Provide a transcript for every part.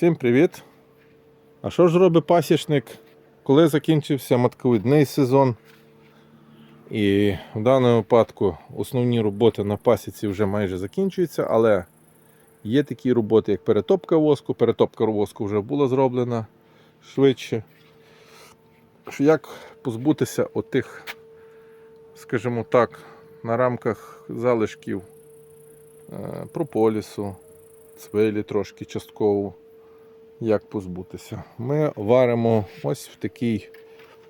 Всім привіт! А що ж робить пасічник, коли закінчився матковидний сезон? І в даному випадку основні роботи на пасіці вже майже закінчуються, але є такі роботи, як перетопка воску. Перетопка воску вже була зроблена швидше. Як позбутися отих, скажімо так, на рамках залишків е, прополісу, цвилі трошки частково. Як позбутися? Ми варимо ось в такий,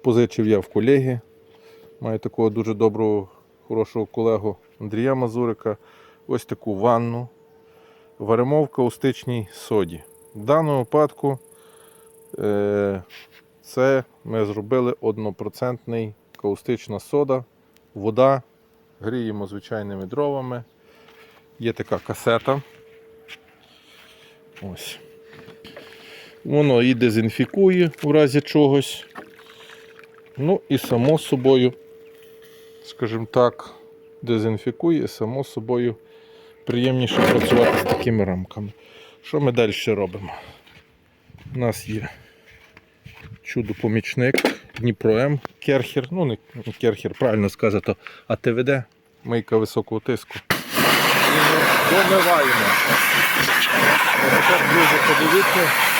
позичив я в колеги. Маю такого дуже доброго, хорошого колегу Андрія Мазурика. Ось таку ванну. Варимо в каустичній соді. В даному випадку е, це ми зробили 1% каустична сода, вода. Гріємо звичайними дровами. Є така касета. Ось. Воно і дезінфікує в разі чогось. Ну і само собою, скажімо так, дезінфікує, само собою приємніше працювати з такими рамками. Що ми далі робимо? У нас є чудо-помічник Дніпро М Керхер. Ну, не Керхер, правильно сказати, а ТВД, мийка високого тиску. І ми домиваємо. Тепер, друзі, подивіться.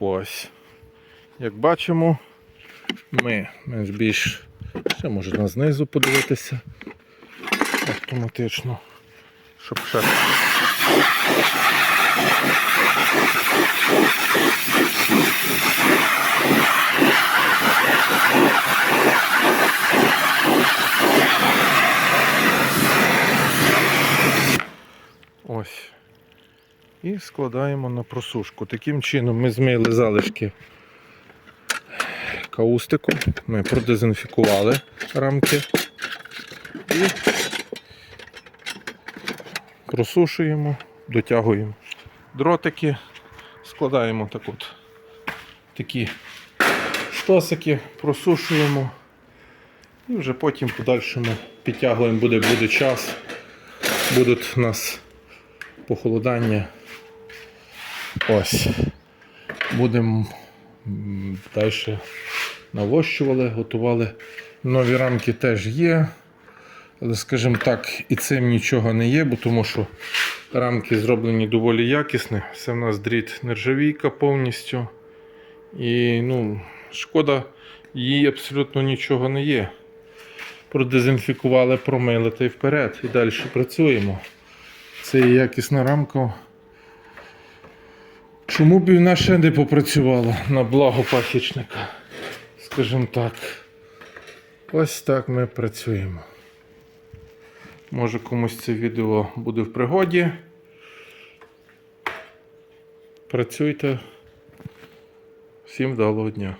Ось. Як бачимо, ми менш більш ще можна знизу подивитися автоматично, щоб ще. І складаємо на просушку. Таким чином ми змили залишки каустику, ми продезінфікували рамки і просушуємо, дотягуємо дротики, складаємо так от такі штосики, просушуємо і вже потім подальшому підтягуємо, буде, буде час, будуть у нас похолодання. Ось. Будемо далі навощували, готували. Нові рамки теж є. Але, скажімо так, і цим нічого не є, бо тому що рамки зроблені доволі якісні. Це в нас дріт нержавійка повністю. І ну, шкода, їй абсолютно нічого не є. Продезінфікували, промили та й вперед. І далі працюємо. Це є якісна рамка. Чому б вона ще не попрацювала на благо пасічника? Скажімо так. Ось так ми працюємо. Може комусь це відео буде в пригоді. Працюйте. Всім вдалого дня.